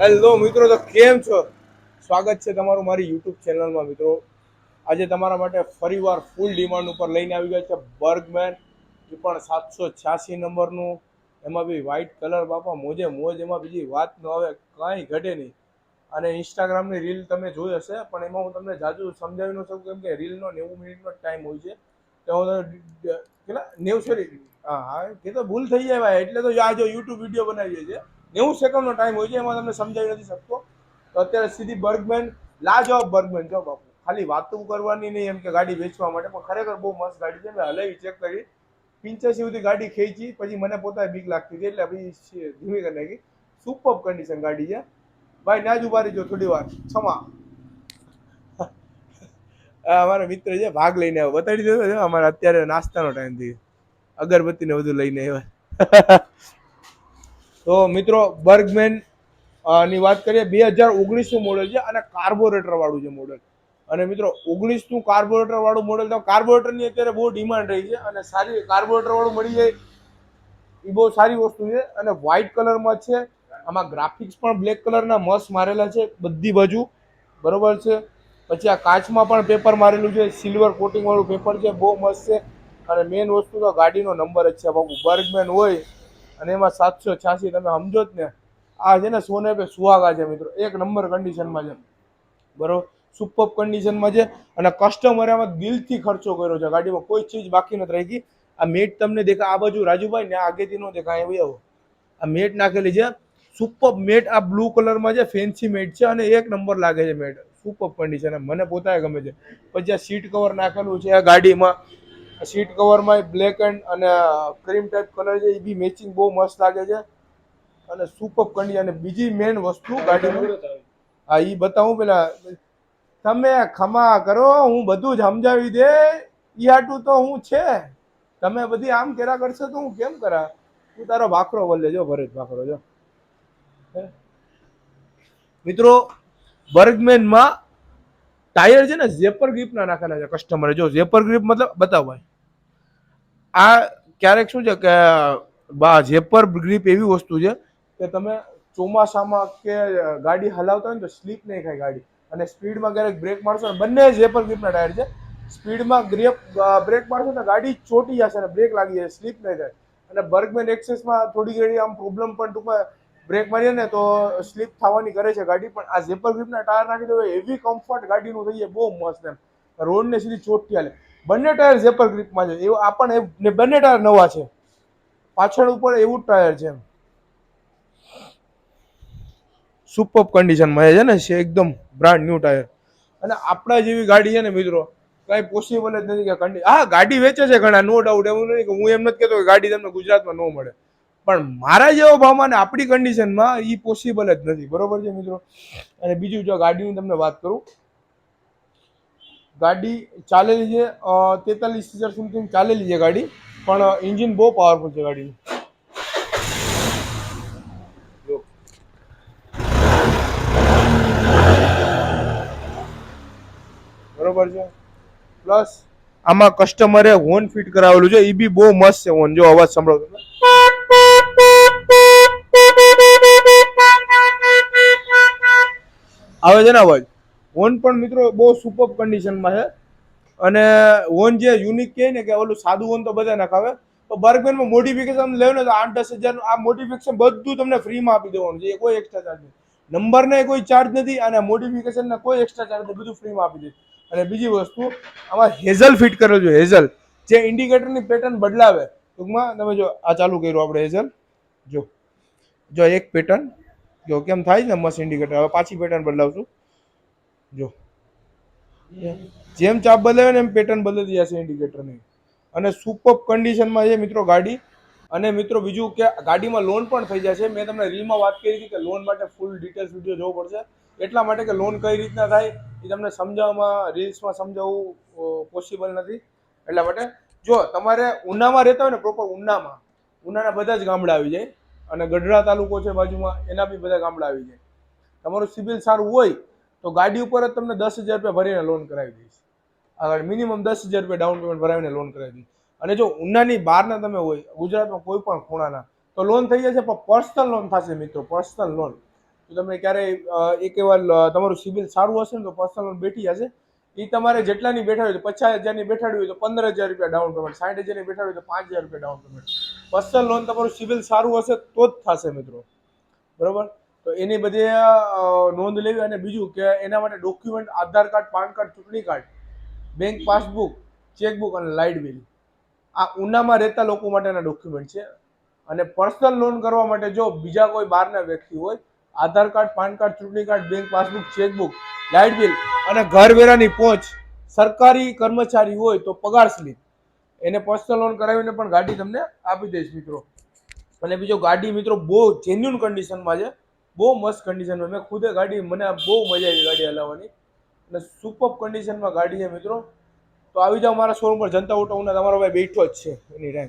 Hello મિત્રો, તો કેમ છો? સ્વાગત છે તમારું મારી યુટ્યુબ ચેનલમાં મિત્રો. આજે તમારા માટે ફરીવાર ફૂલ ડિમાન્ડ ઉપર લઈને આવી ગયા છે બર્ગમેન એ પણ સાતસો છ્યાસી નંબરનું. એમાં બી વ્હાઇટ કલર બાપા, મોજે મોજ, એમાં બીજી વાત ન આવે, કાંઈ ઘટે નહીં. અને ઇન્સ્ટાગ્રામની રીલ તમે જોઈ હશે, પણ એમાં હું તમને જાજુ સમજાવી ન શકું, કેમ કે રીલનો નેવું મિનિટનો ટાઈમ હોય છે. તો હું તમને કેટલા? નેવું સોરી હા હા, એ તો ભૂલ થઈ જાય ભાઈ, એટલે તો આ જો યુટ્યુબ વીડિયો બનાવીએ છીએ. નેવું સેકન્ડનો ટાઈમ હોય છે, એમાં તમને સમજાવી નથી શકતો. તો અત્યારે સીધી બર્ગમેન, લાજવાબ બર્ગમેન જો બાપુ. ખાલી વાતું કરવાની નહીં, એમ કે ગાડી વેચવા માટે, પણ ખરેખર બહુ મસ્ત ગાડી છે. મેં હલાવી ચેક કરી. પિંચ્યાસી સુધી ગાડી ખેંચી, પછી મને પોતાને બીક લાગતી હતી, એટલે પછી ધીમી કરી નાખી. સુપર કન્ડિશન ગાડી છે. ભાઈ, ના જ ઊભા રહીજો થોડી વાર. ક્ષમા. અમારા મિત્ર છે, ભાગ લઈને આવ્યો. બતાડી દેતો અમારા અત્યારે નાસ્તાનો ટાઈમ થઈ ગયો. અગરબત્તી ને બધું લઈને આવ્યા. તો મિત્રો બર્ગમેનની વાત કરીએ, બે હજાર ઓગણીસનું મોડેલ છે અને કાર્બોરેટર વાળું છે મોડેલ અને મિત્રો, ઓગણીસનું કાર્બોરેટર વાળું મોડેલ તો કાર્બોરેટરની અત્યારે બહુ ડિમાન્ડ રહી છે અને સારી કાર્બોરેટર વાળું મળી જાય એ બહુ સારી વસ્તુ છે. અને વ્હાઇટ કલરમાં છે, આમાં ગ્રાફિક્સ પણ બ્લેક કલરના મસ્ત મારેલા છે, બધી બાજુ. બરોબર છે? પછી આ કાચમાં પણ પેપર મારેલું છે સિલ્વર કોટિંગવાળું પેપર છે, બહુ મસ્ત છે. અને મેઇન વસ્તુ તો ગાડીનો નંબર જ છે. બાબુ બર્ગમેન હોય અને એમાં સાતસો છ્યાસી તમે સમજો જ ને. આ છે ને સોને પે સુહાગા છે મિત્રો. એક નંબર કન્ડિશનમાં છે. બરોબર? સુપર કન્ડિશનમાં છે અને કસ્ટમરે આમાં દિલથી ખર્ચો કર્યો છે. ગાડીમાં કોઈ ચીજ બાકી નથી રાખી. આ મેટ તમને દેખાય આ બાજુ રાજુભાઈ ને આગેથી ન દેખાય એવી આવો. આ મેટ નાખેલી છે. સુપર મેટ આ બ્લુ કલરમાં છે ફેન્સી મેટ છે અને એક નંબર લાગે છે મેટ. સુપર કન્ડિશન મને પોતાએ ગમે છે. પછી આ સીટ કવર નાખેલું છે આ ગાડીમાં. સીટ કવરમાં બ્લેક એન્ડ અને ક્રીમ ટાઈપ કલર છે, એ બી મેચિંગ બહુ મસ્ત લાગે છે. અને સુપર કંડી અને બીજી મેન વસ્તુ ગાડીમાં હા એ બતાવું પેલા. તમે ખમા કરો, હું બધું જ સમજાવી દે. ઈ આટું તો હું છે. તમે બધી આમ કેરા કરશો તો હું કેમ કરા? તું તારો ભાખરો બોલ લેજો, ભરત ભાખરો જો? મિત્રો બર્ગમેનમાં ટાયર છે ને ઝેપર ગ્રીપના નાખેલા છે કસ્ટમરે જો ઝેપર ગ્રીપ મતલબ બતાવો ભાઈ. આ ક્યારેક શું છે કે, બા ઝેપર ગ્રીપ એવી વસ્તુ છે કે તમે ચોમાસામાં કે ગાડી હલાવતા હોય ને તો સ્લીપ નહીં ખાય ગાડી. અને સ્પીડમાં ક્યારેક બ્રેક મારશો ને, બંને ઝેપર ગ્રીપના ટાયર છે, સ્પીડમાં ગ્રેપ બ્રેક મારશો તો ગાડી ચોટી જશે અને બ્રેક લાગી જાય સ્લીપ નહીં થાય. અને બર્ગમેન એક્સેસમાં થોડી ઘણી આમ પ્રોબ્લેમ પણ ટૂંકમાં બ્રેક મારીએ ને તો સ્લીપ થવાની કરે છે ગાડી, પણ આ ઝેપર ગ્રીપના ટાયર નાખી દો એવી કમ્ફર્ટ ગાડીનું થઈ જાય બહુ મસ્ત એમ. રોડને સીધી ચોટી હાલે. બંને ટાયર ઝેપર ગ્રીપમાં છે. એવું એ- બંને ટાયર નવા છે. પાછળ ઉપર એવું જ ટાયર છે સુપર કન્ડિશનમાં છે ને, છે એકદમ બ્રાન્ડ ન્યૂ ટાયર. અને આપણા જેવી ગાડી છે ને મિત્રો, કાંઈ પોસિબલ જ નથી કે કંડી હા, ગાડી વેચે છે ઘણા નો ડાઉટ એવું નથી કે હું એમ નથી કહેતો કે ગાડી તમને ગુજરાતમાં ન મળે. પણ મારા જેવો ભાવમાં ને આપણી કન્ડિશનમાં એ પોસિબલ જ નથી. બરોબર છે મિત્રો? અને બીજું જો ગાડીની તમને વાત કરું ગાડી ચાલેલી છે તેતાલીસ હજાર સમથિંગ ચાલેલી છે ગાડી, પણ એન્જિન બહુ પાવરફુલ છે ગાડીનું. બરોબર છે? પ્લસ આમાં કસ્ટમરે હોર્ન ફિટ કરાવેલું છે, એ બી બહુ મસ્ત છે હોર્ન જો અવાજ સાંભળો તમે. આવે છે ને અવાજ? હોર્ન પણ મિત્રો બહુ સુપર કન્ડિશનમાં છે. અને હોર્ન જે યુનિક કહે ને કે ઓલું સાદું હોર્ન તો બધા નખાવે તો બર્ગમેનમાં મોડિફિકેશન લેવું ને તો આઠ દસ હજારનું આ મોડિફિકેશન બધું તમને ફ્રીમાં આપી દેવાનું છે. એ કોઈ એક્સ્ટ્રા ચાર્જ નહીં નંબરને કોઈ ચાર્જ નથી અને મોડિફિકેશનને કોઈ એક્સ્ટ્રા ચાર્જ નથી. બધું ફ્રીમાં આપી દે. અને બીજી વસ્તુ, આમાં હેઝલ ફિટ કરેલું છે, હેઝલ. જે ઇન્ડિકેટરની પેટર્ન બદલાવે, ટૂંકમાં તમે જો, આ ચાલુ કર્યું આપણે હેઝલ. જો જો એક પેટર્ન જો કેમ થાય છે મસ્ત ઇન્ડિકેટર હવે પાછી પેટર્ન બદલાવશું. જો. જેમ ચાપ બદલાવે ને એમ પેટર્ન બદલી જશે ઇન્ડિકેટરની અને સુપર કન્ડિશનમાં છે મિત્રો ગાડી. અને મિત્રો બીજું કે ગાડીમાં લોન પણ થઈ જશે. મેં તમને રીલમાં વાત કરી હતી કે લોન માટે ફૂલ ડિટેલ્સ વીડિયો જોવો પડશે. એટલા માટે કે લોન કઈ રીતના થાય એ તમને સમજાવવામાં રીલ્સમાં સમજાવવું પોસિબલ નથી. એટલા માટે જો તમારે ઉનામાં રહેતા હોય ને પ્રોપર ઉનામાં, ઉનાના બધા જ ગામડા આવી જાય. અને ગઢડા તાલુકો છે બાજુમાં, એના બી બધા ગામડા આવી જાય. તમારું સિબિલ સારું હોય તો ગાડી ઉપર જ તમને દસ હજાર રૂપિયા ભરીને લોન કરાવી દઈશ. આગળ મિનિમમ દસ હજાર રૂપિયા ડાઉન પેમેન્ટ ભરાવીને લોન કરાવી દઈશ. અને જો ઉનાની બહારના તમે હોય, ગુજરાતમાં કોઈ પણ ખૂણાના, તો લોન થઈ જશે, પણ પર્સનલ લોન થશે મિત્રો પર્સનલ લોન તો તમે ક્યારેય એક એવા તમારું સિબિલ સારું હશે ને તો પર્સનલ લોન બેઠી જશે. એ તમારે જેટલાની બેઠાડી હોય પચાસ હજારની બેઠાડી હોય તો પંદર હજાર રૂપિયા ડાઉન પેમેન્ટ સાઠ હજારની બેઠાડી હોય તો પાંચ હજાર રૂપિયા ડાઉન પેમેન્ટ પર્સનલ લોન તમારું સિબિલ સારું હશે તો જ થશે મિત્રો. બરોબર? તો એની બધી નોંધ લેવી અને બીજું કે એના માટે document Aadhaar card, PAN card, ચૂંટણી કાર્ડ બેંક પાસબુક ચેકબુક અને લાઇટ બિલ આ ઉનામાં રહેતા લોકો માટેના ડોક્યુમેન્ટ છે. અને પર્સનલ લોન કરવા માટે જો બીજા કોઈ બહારના વ્યક્તિ હોય, આધાર કાર્ડ, પાન કાર્ડ, ચૂંટણી card bank passbook chequebook light bill અને ઘર વેરાની પહોંચ સરકારી કર્મચારી હોય તો પગાર સ્લીપ. એને પર્સનલ લોન કરાવીને પણ ગાડી તમને આપી દઈશ મિત્રો. અને બીજો ગાડી મિત્રો બહુ જેન્યુન કન્ડિશનમાં છે. બહુ મસ્ત કન્ડિશનમાં મેં ખુદે ગાડી, મને બહુ મજા આવી ગાડી હલાવવાની. અને સુપર કન્ડિશનમાં ગાડી છે મિત્રો. તો આવી જાઓ મારા શોરૂમ પર. જનતા ઓટો ઉના તમારો ભાઈ બેઠો જ છે. એની ટાઈમ